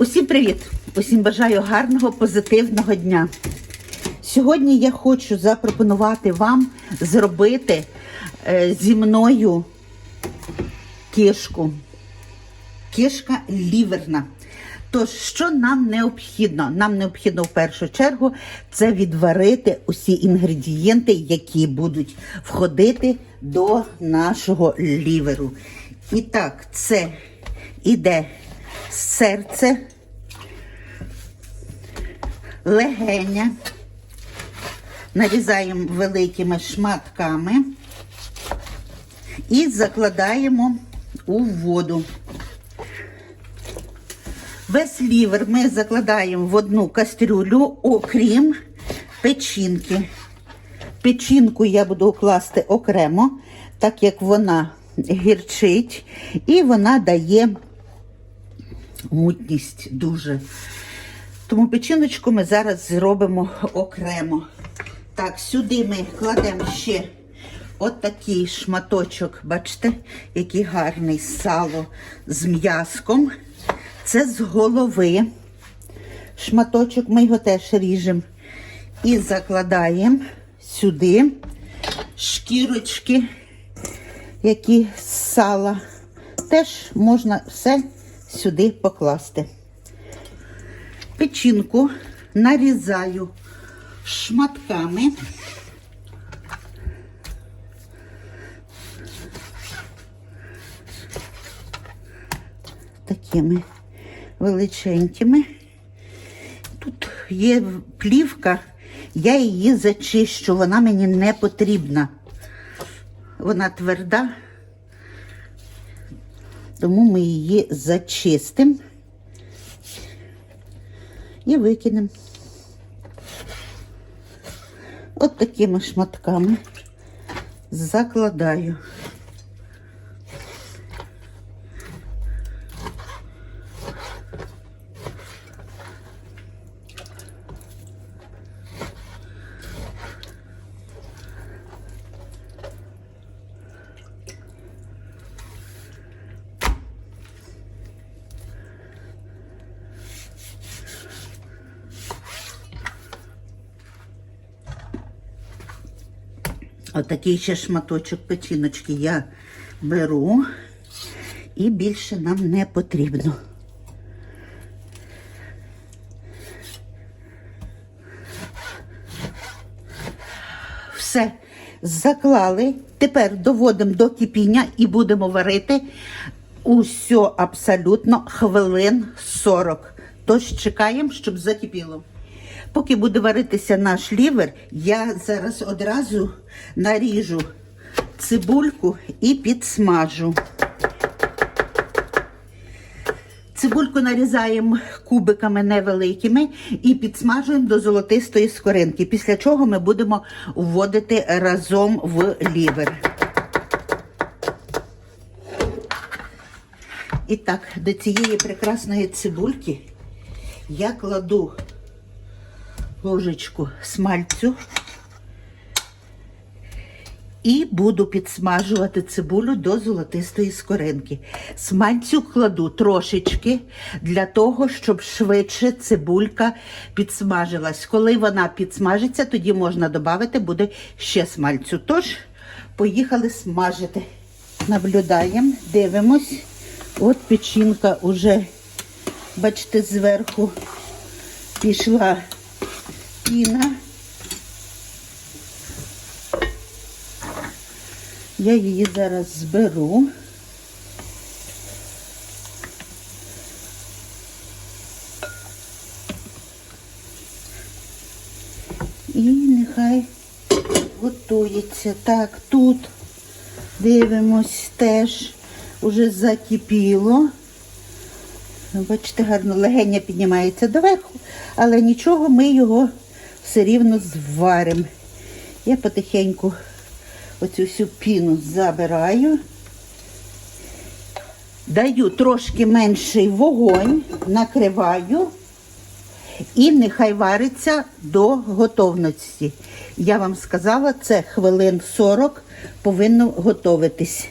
Усім привіт! Усім бажаю гарного, позитивного дня. Сьогодні я хочу запропонувати вам зробити е, зі мною кишку. Кишка ліверна. Тож, що нам необхідно? Нам необхідно в першу чергу це відварити усі інгредієнти, які будуть входити до нашого ліверу. І так, це іде серце, легеня. Нарізаємо великими шматками і закладаємо у воду. Весь лівер ми закладаємо в одну кастрюлю, окрім печінки. Печінку я буду класти окремо, так як вона гірчить і вона дає мутність дуже. Тому печіночку ми зараз зробимо окремо. Так, сюди ми кладемо ще отакий шматочок, бачите, який гарний сало з м'язком. Це з голови. Шматочок ми його теж ріжемо і закладаємо сюди шкірочки, які з сала. Теж можна все сюди покласти. Печінку нарізаю шматками. Такими величенькими. Тут є плівка, я її зачищу, вона мені не потрібна. Вона тверда, тому ми її зачистимо і викинемо. От такими шматками закладаю. Отакий ще шматочок печіночки я беру і більше нам не потрібно. Все, заклали. Тепер доводимо до кипіння і будемо варити усьо абсолютно хвилин 40. Тож чекаємо, щоб закипіло. Поки буде варитися наш лівер, я зараз одразу наріжу цибульку і підсмажу. Цибульку нарізаємо кубиками невеликими і підсмажуємо до золотистої скоринки, після чого ми будемо вводити разом в лівер. І так, до цієї прекрасної цибульки я кладу ложечку смальцю і буду підсмажувати цибулю до золотистої скоринки. Смальцю кладу трошечки для того, щоб швидше цибулька підсмажилась. Коли вона підсмажиться, тоді можна додати буде ще смальцю. Тож, поїхали смажити. Наблюдаємо, дивимось. От печінка вже, бачите, зверху пішла піна. Я її зараз зберу. І нехай готується. Так, тут дивимось теж уже закипіло. Бачите, гарно легеня піднімається доверху, але нічого, ми його все рівно зваримо. Я потихеньку оцю всю піну забираю, даю трошки менший вогонь, накриваю і нехай вариться до готовності. Я вам сказала, це хвилин 40 повинно готовитись.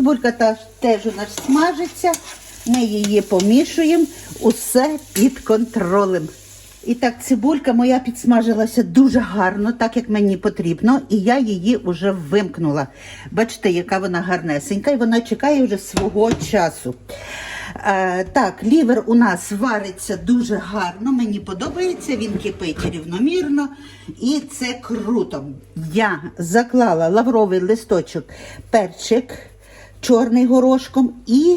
Цибулька теж у нас смажиться. Ми її помішуємо. Усе під контролем. І так, цибулька моя підсмажилася дуже гарно, так як мені потрібно, і я її вже вимкнула. Бачите, яка вона гарнесенька, і вона чекає вже свого часу. Е, так, лівер у нас вариться дуже гарно. Мені подобається, він кипить рівномірно. І це круто. Я заклала лавровий листочок, перчик чорний горошком і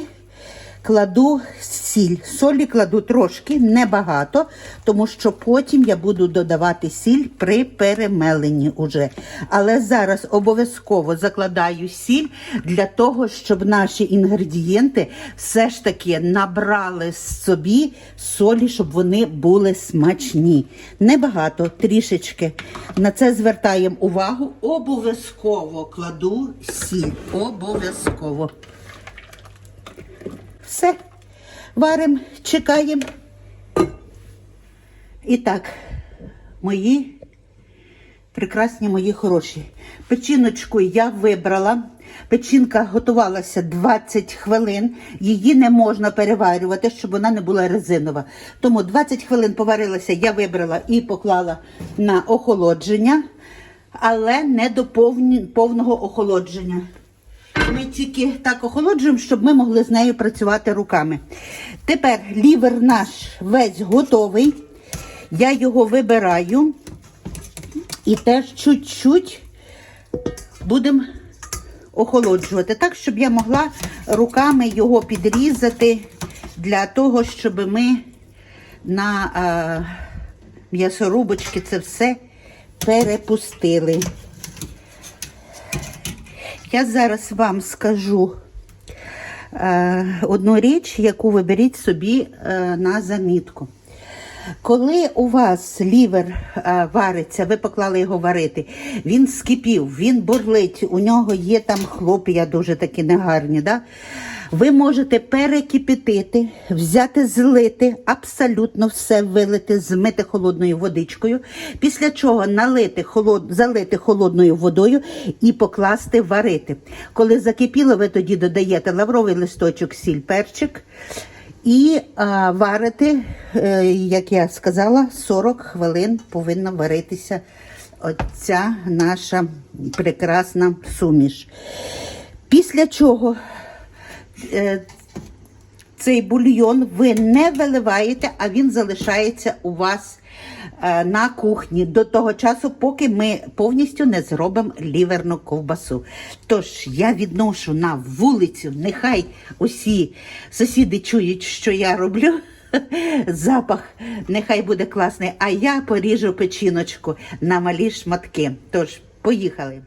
кладу сіль. Солі кладу трошки, небагато, тому що потім я буду додавати сіль при перемеленні уже. Але зараз обов'язково закладаю сіль для того, щоб наші інгредієнти все ж таки набрали собі солі, щоб вони були смачні. Небагато, трішечки. На це звертаємо увагу. Обов'язково кладу сіль. Обов'язково. Все. Варимо, чекаємо. І так, мої прекрасні мої хороші. Печіночку я вибрала. Печінка готувалася 20 хвилин. Її не можна переварювати, щоб вона не була резинова. Тому 20 хвилин поварилася, я вибрала і поклала на охолодження, але не до повні- повного охолодження. Тільки так охолоджуємо, щоб ми могли з нею працювати руками. Тепер лівер наш весь готовий. Я його вибираю і теж чуть-чуть будемо охолоджувати, так, щоб я могла руками його підрізати для того, щоб ми на е, м'ясорубочки це все перепустили. Я зараз вам скажу е, одну річ, яку ви беріть собі е, на замітку. Коли у вас лівер е, вариться, ви поклали його варити, він скипів, він бурлить, у нього є там хлоп'я дуже такі негарні. Да? Ви можете перекипятити, взяти, злити, абсолютно все вилити, змити холодною водичкою, після чого налити холод... залити холодною водою і покласти варити. Коли закипіло, ви тоді додаєте лавровий листочок, сіль, перчик. І а, варити, е, як я сказала, 40 хвилин повинна варитися оця наша прекрасна суміш. Після чого цей бульйон ви не виливаєте, а він залишається у вас е, на кухні до того часу, поки ми повністю не зробимо ліверну ковбасу. Тож я відношу на вулицю, нехай усі сусіди чують, що я роблю. Запах нехай буде класний, а я поріжу печіночку на малі шматки. Тож, поїхали.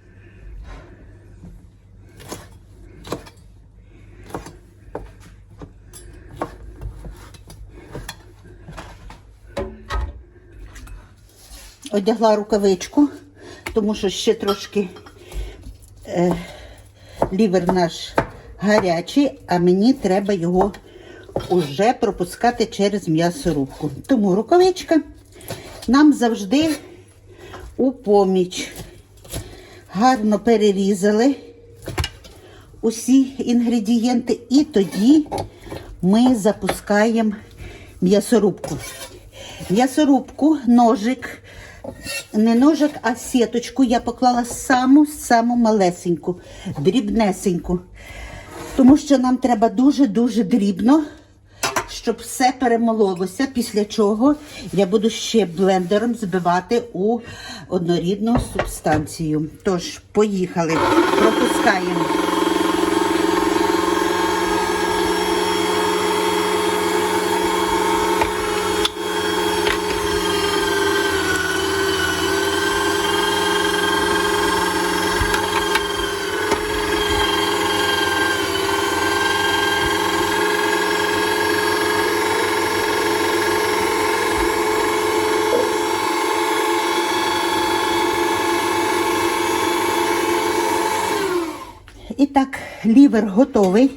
Одягла рукавичку, тому що ще трошки е, лівер наш гарячий, а мені треба його уже пропускати через м'ясорубку. Тому рукавичка нам завжди у поміч. Гарно перерізали усі інгредієнти, і тоді ми запускаємо м'ясорубку. М'ясорубку, ножик, не ножик, а сіточку я поклала саму-саму малесеньку, дрібнесеньку. Тому що нам треба дуже-дуже дрібно, щоб все перемололося, після чого я буду ще блендером збивати у однорідну субстанцію. Тож, поїхали, пропускаємо. І так, лівер готовий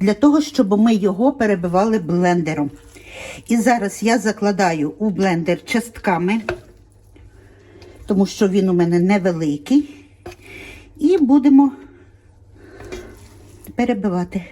для того, щоб ми його перебивали блендером. І зараз я закладаю у блендер частками, тому що він у мене невеликий. І будемо перебивати.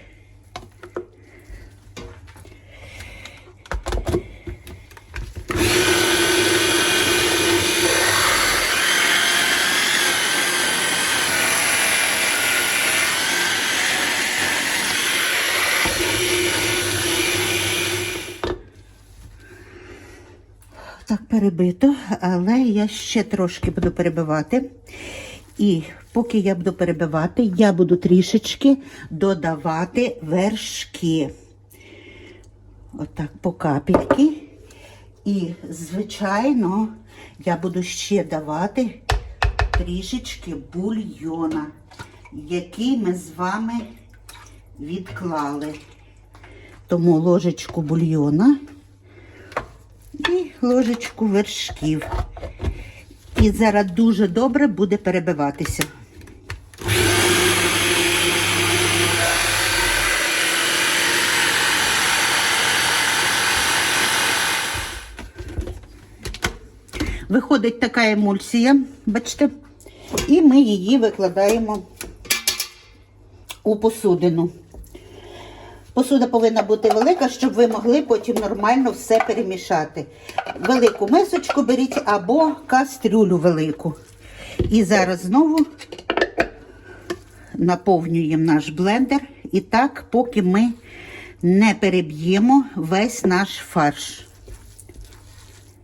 Так, перебито, але я ще трошки буду перебивати. І поки я буду перебивати, я буду трішечки додавати вершки. Отак по капельки. І, звичайно, я буду ще давати трішечки бульйона, який ми з вами відклали. Тому ложечку бульйона і ложечку вершків. І зараз дуже добре буде перебиватися. Виходить така емульсія, бачите, і ми її викладаємо у посудину. Посуда повинна бути велика, щоб ви могли потім нормально все перемішати. Велику мисочку беріть або кастрюлю велику. І зараз знову наповнюємо наш блендер. І так, поки ми не переб'ємо весь наш фарш.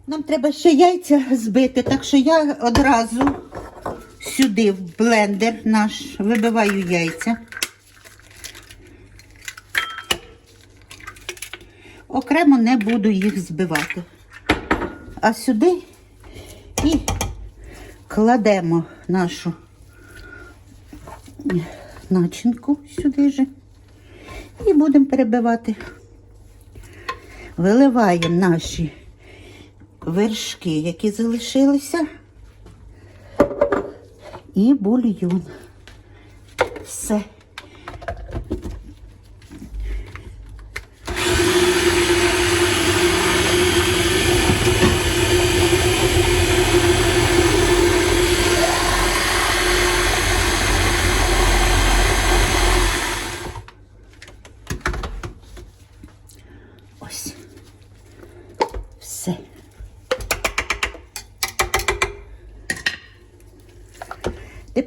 Нам треба ще яйця збити, так що я одразу сюди в блендер наш вибиваю яйця. Окремо не буду їх збивати. А сюди і кладемо нашу начинку сюди же і будемо перебивати. Виливаємо наші вершки, які залишилися, і бульйон. Все. Ось. Все.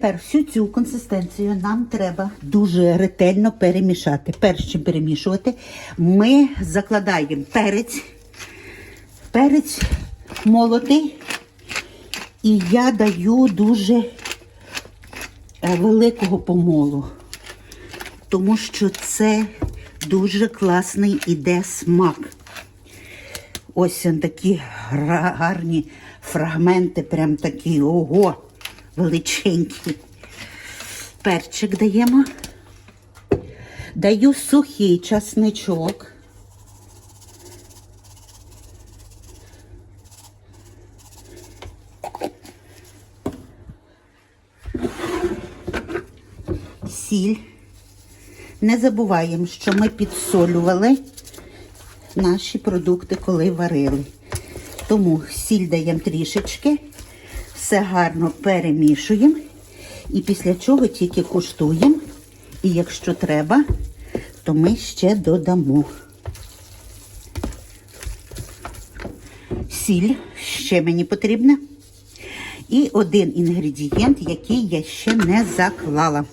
Тепер всю цю консистенцію нам треба дуже ретельно перемішати. Перш чим перемішувати, ми закладаємо перець, перець молотий, і я даю дуже е, великого помолу, тому що це дуже класний іде смак. Ось такі гарні фрагменти, прям такі, ого, величенькі. Перчик даємо. Даю сухий часничок. Сіль. Не забуваємо, що ми підсолювали наші продукти, коли варили. Тому сіль даємо трішечки, все гарно перемішуємо. І після чого тільки куштуємо. І якщо треба, то ми ще додамо. Сіль ще мені потрібна. І один інгредієнт, який я ще не заклала.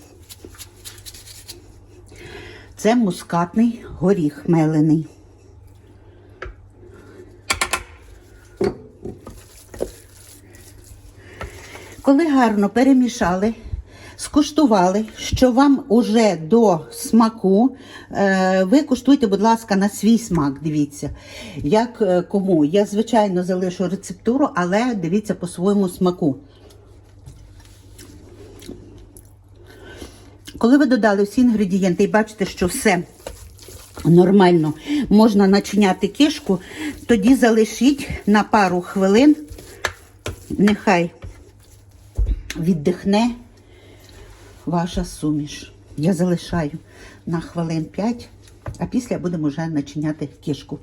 Це мускатний горіх мелений. Коли гарно перемішали, скуштували, що вам уже до смаку, е, ви куштуйте, будь ласка, на свій смак. Дивіться, як е, кому. Я, звичайно, залишу рецептуру, але дивіться по своєму смаку. Коли ви додали всі інгредієнти і бачите, що все нормально можна начиняти кишку, тоді залишіть на пару хвилин, нехай віддихне ваша суміш. Я залишаю на хвилин 5, а після будемо вже начиняти кишку.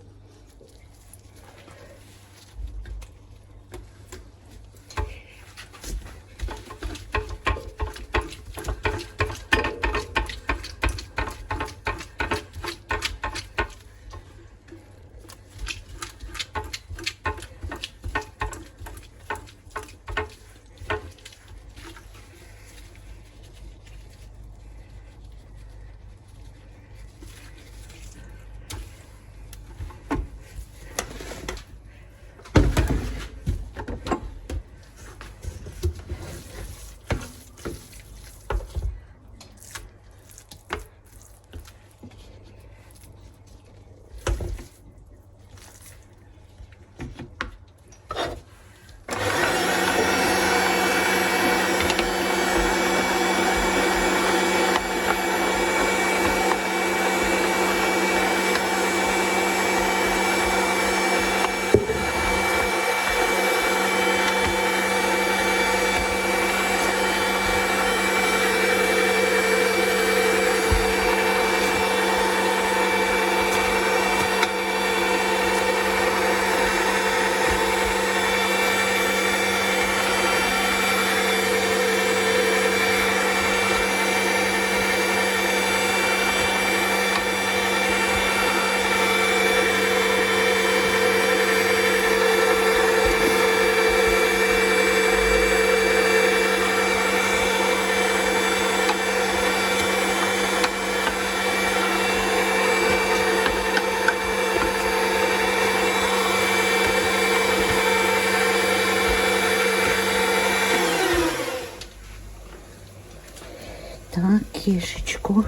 Так, кішечку.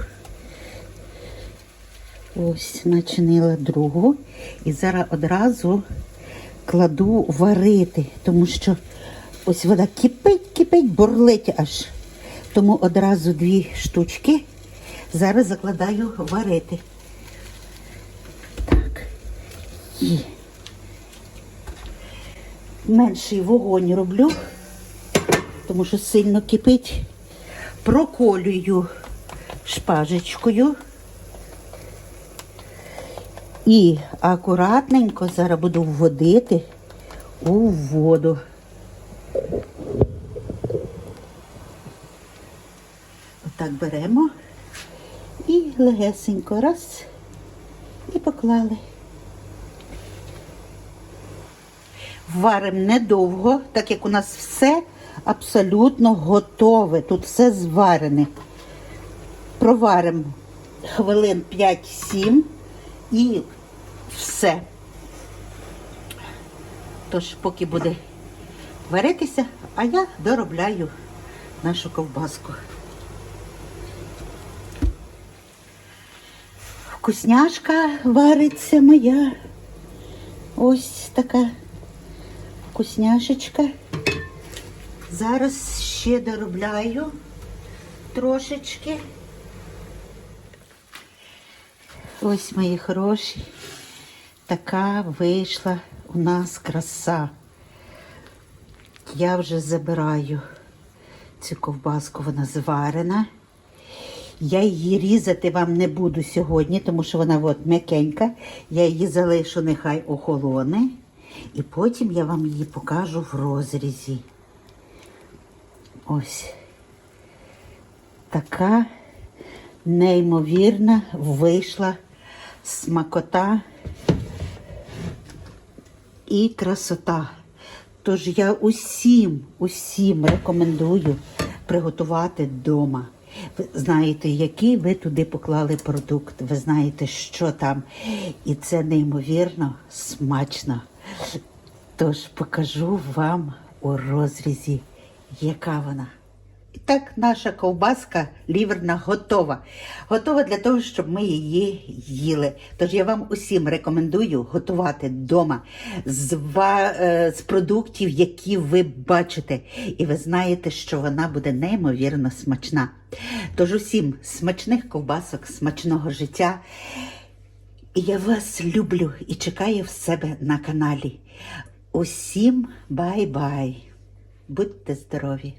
Ось начинила другу. І зараз одразу кладу варити, тому що ось вода кипить, кипить, бурлить аж. Тому одразу дві штучки. Зараз закладаю варити. Так. І менший вогонь роблю, тому що сильно кипить. Проколюю шпажечкою. І акуратненько зараз буду вводити у воду. Отак беремо і легесенько раз і поклали. Варимо недовго, так як у нас все абсолютно готове. Тут все зварене. Проваримо хвилин 5-7 і все. Тож, поки буде варитися, а я доробляю нашу ковбаску. Вкусняшка вариться моя. Ось така вкусняшечка. Зараз ще доробляю трошечки. Ось мої хороші. Така вийшла у нас краса. Я вже забираю цю ковбаску, вона зварена. Я її різати вам не буду сьогодні, тому що вона от м'якенька. Я її залишу, нехай охолоне. І потім я вам її покажу в розрізі. Ось. Така неймовірна вийшла смакота і красота. Тож я усім, усім рекомендую приготувати вдома. Ви знаєте, який ви туди поклали продукт, ви знаєте, що там. І це неймовірно смачно. Тож покажу вам у розрізі, яка вона. І так, наша ковбаска ліверна готова. Готова для того, щоб ми її їли. Тож я вам усім рекомендую готувати вдома з, е, з продуктів, які ви бачите. І ви знаєте, що вона буде неймовірно смачна. Тож усім смачних ковбасок, смачного життя. І я вас люблю і чекаю в себе на каналі. Усім бай-бай. Будьте здорові!